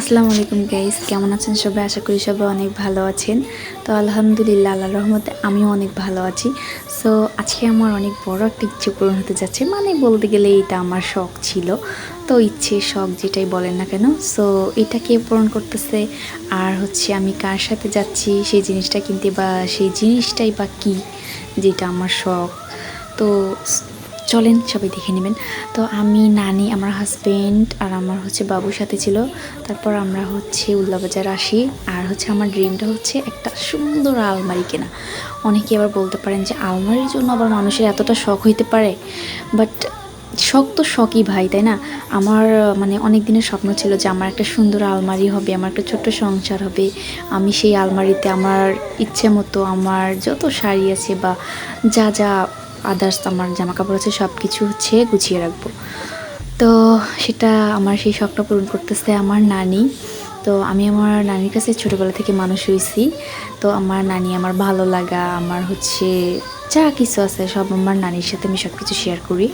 আসসালামু আলাইকুম গাইস কেমন আছেন সবাই? আশা করি সবাই অনেক ভালো আছেন। তো আলহামদুলিল্লাহ আল্লাহ রহমতে আমিও অনেক ভালো আছি। সো আজকে আমার অনেক বড় একটা ইচ্ছে পূরণ হতে যাচ্ছে। মানে বলতে গেলে এটা আমার শখ ছিল। তো ইচ্ছে, শখ যেটাই বলেন না কেন। সো এটা কে পূরণ করতেছে? আর হচ্ছে আমি কার সাথে যাচ্ছি? সেই জিনিসটা কিনতে বা সেই জিনিসটাই বা কী? যেটা আমার শখ। তো চলেন, সবাই দেখে নেবেন। তো আমি, নানি, আমার হাজব্যান্ড আর আমার হচ্ছে বাবুর সাথে ছিল। তারপর আমরা হচ্ছে উল্লাবাজার আসি। আর হচ্ছে আমার ড্রিমটা হচ্ছে একটা সুন্দর আলমারি কেনা। অনেকে আবার বলতে পারেন যে, আলমারির জন্য আবার মানুষের এতটা শখ হইতে পারে? বাট শখ তো শখই ভাই, তাই না? আমার মানে অনেক দিনের স্বপ্ন ছিল যে আমার একটা সুন্দর আলমারি হবে, আমার একটা ছোট্ট সংসার হবে। আমি সেই আলমারিতে আমার ইচ্ছে মতো আমার যত শাড়ি আছে বা যা যা আদার্স আমার জামা কাপড় আছে সব কিছু হচ্ছে গুছিয়ে রাখব। তো সেটা আমার সেই শখটা পূরণ করতেছে আমার নানি। তো আমি আমার নানির কাছে ছোটোবেলা থেকে মানুষ হয়েছি। তো আমার নানি আমার ভালো লাগা, আমার হচ্ছে যা কিছু আছে সব আমার নানির সাথে আমি সব কিছু শেয়ার করি।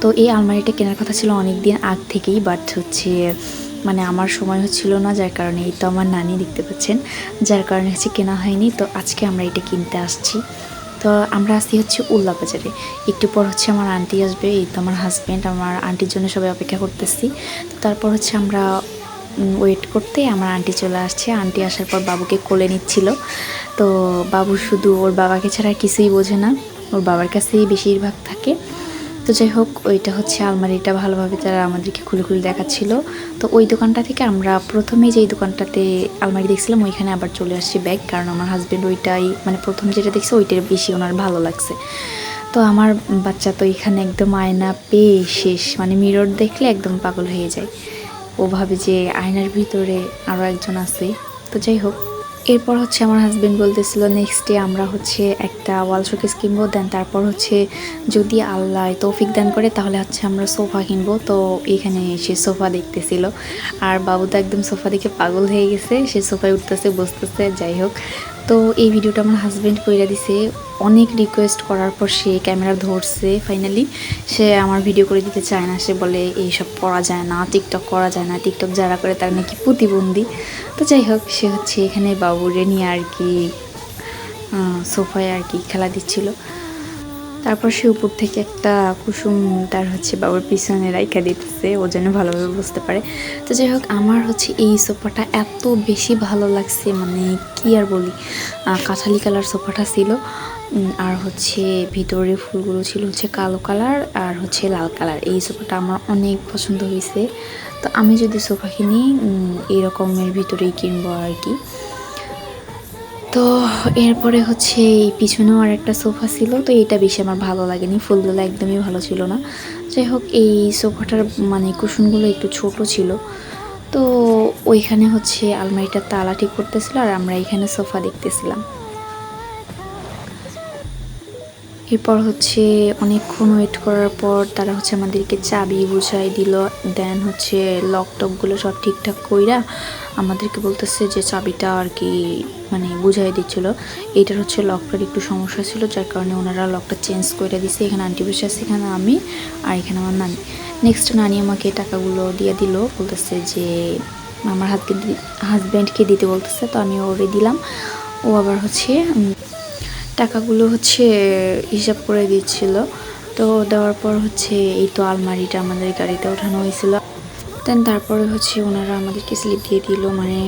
তো এই আলমারিটা কেনার কথা ছিল অনেক দিন আগ থেকেই বাট হচ্ছে মানে আমার সময় হচ্ছিল না, যার কারণে এই তো আমার নানি দেখতে পাচ্ছেন, যার কারণে হচ্ছে কেনা হয়নি। তো আজকে আমরা এটা কিনতে আসছি। তো আমরা আসি হচ্ছে উল্লা বাজারে। একটু পর হচ্ছে আমার আন্টি আসবে, এই তো আমার হাজব্যান্ড আমার আন্টির জন্য সবাই অপেক্ষা করতেছি। তো তারপর হচ্ছে আমরা ওয়েট করতে আমার আন্টি চলে আসছে। আন্টি আসার পর বাবুকে কোলে নিচ্ছিল। তো বাবু শুধু ওর বাবাকে ছাড়া কিছুই বোঝে না। ওর বাবার কাছেই বেশিরভাগ থাকে। তো যাই হোক, ওইটা হচ্ছে আলমারিটা ভালোভাবে তারা আমাদেরকে খুলে খুলে দেখাচ্ছিল। তো ওই দোকানটা থেকে আমরা প্রথমে যেই দোকানটাতে আলমারি দেখছিলাম, ওইখানে আবার চলে আসছি ব্যাগ, কারণ আমার হাজব্যান্ড ওইটাই মানে প্রথম যেটা দেখছে ওইটার বেশি ওনার ভালো লাগছে। তো আমার বাচ্চা তো এখানে একদম আয়না পেয়ে শেষ মানে মিরর দেখলে একদম পাগল হয়ে যায়। ও ভাবে যে আয়নার ভিতরে আরও একজন আছে। তো যাই হোক এরপর হচ্ছে আমার হাজব্যান্ড বলতেছিল নেক্সট ডে আমরা হচ্ছে একটা ওয়াল শোকেস কিনবো দেন তারপর হচ্ছে যদি আল্লাহ তৌফিক দান করে, তাহলে হচ্ছে আমরা সোফা কিনবো। তো এখানে সে সোফা দেখতেছিল। আর বাবু তো একদম সোফা দেখে পাগল হয়ে গেছে, সে সোফায় উঠতেছে, বসতেছে, যাই হোক। তো এই ভিডিওটা আমার হাজব্যান্ড কইরা দিছে। অনেক রিকোয়েস্ট করার পর সে ক্যামেরা ধরছে ফাইনালি সে আমার ভিডিও করে দিতে চায় না। সে বলে, এইসব করা যায় না টিকটক করা যায় না। টিকটক যারা করে তার নাকি প্রতিবন্ধী। তো যাই হোক, সে হচ্ছে এখানে বাবুরে নিয়ে আর কি সোফায় আর কি খেলা দিচ্ছিল। তারপর সে উপর থেকে একটা কুসুম তার হচ্ছে বাবার পিছনে রাইখা দিতেছে, ও যেন ভালোভাবে বুঝতে পারে। তো যাই হোক, আমার হচ্ছে এই সোফাটা এত বেশি ভালো লাগছে মানে কি আর বলি কাঁঠালি কালার সোফাটা ছিল আর হচ্ছে ভিতরে ফুলগুলো ছিল হচ্ছে কালো কালার আর হচ্ছে লাল কালার। এই সোফাটা আমার অনেক পছন্দ হয়েছে। তো আমি যদি সোফা কিনি এরকমের ভিতরেই কিনবো আর কি। তো এরপরে হচ্ছে এই পিছনেও আর একটা সোফা ছিল, তো এটা বেশি আমার ভালো লাগেনি, ফুলগুলো একদমই ভালো ছিল না। যাই হোক, এই সোফাটার মানে কুশনগুলো একটু ছোট ছিল। তো ওইখানে হচ্ছে আলমারিটা তালা ঠিক করতেছিল আর আমরা এখানে সোফা দেখতেছিলাম। এরপর হচ্ছে অনেকক্ষণ ওয়েট করার পর তারা হচ্ছে আমাদেরকে চাবি বুঝাই দিল। দেন হচ্ছে লকটকগুলো সব ঠিকঠাক কইরা আমাদেরকে বলতেছে যে চাবিটা আর কি মানে বুঝাই দিচ্ছিল। এইটার হচ্ছে লকটার একটু সমস্যা ছিল, যার কারণে ওনারা লকটা চেঞ্জ করে দিছে। এখানে আন্টি বসে আছে, এখানে আমি আর এখানে আমার নানি। নেক্সট নানি আমাকে টাকাগুলো দিয়ে দিল, বলতেছে যে আমার হাতকে হাজব্যান্ডকে দিতে বলতেছে, তো আমি ওরে দিলাম। ও আবার হচ্ছে টাকাগুলো হচ্ছে হিসাব করে দিচ্ছিল। তো দেওয়ার পর হচ্ছে এই তো আলমারিটা আমাদের গাড়িতে ওঠানো হয়েছিল। দেন তারপরে হচ্ছে ওনারা আমাদেরকে স্লিপ দিয়ে দিল মানে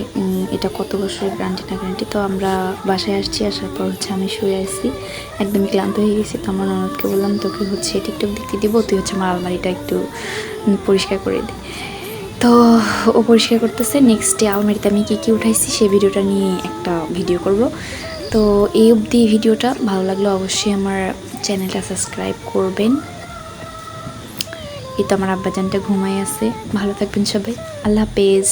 এটা কত বছরের গ্যারান্টি না গ্যারান্টি তো আমরা বাসায় আসছি, আসার পর হচ্ছে আমি শুয়ে আসছি একদম ক্লান্ত হয়ে গেছি। তো আমার ননদকে বললাম, তোকে হচ্ছে টিকটক দেখতে দিব, তুই হচ্ছে আমার আলমারিটা একটু পরিষ্কার করে দে। তো ও পরিষ্কার করতেছে। নেক্সট ডে আলমারিতে আমি কী কী উঠাইছি সেই ভিডিওটা নিয়ে একটা ভিডিও করব। তো এই অবধি ভিডিওটা ভালো লাগলে অবশ্যই আমার চ্যানেলটা সাবস্ক্রাইব করবেন। এই তো আমার আব্বাজানটা ঘুমাই আছে। ভালো থাকবেন সবাই। আল্লাহ হাফেজ।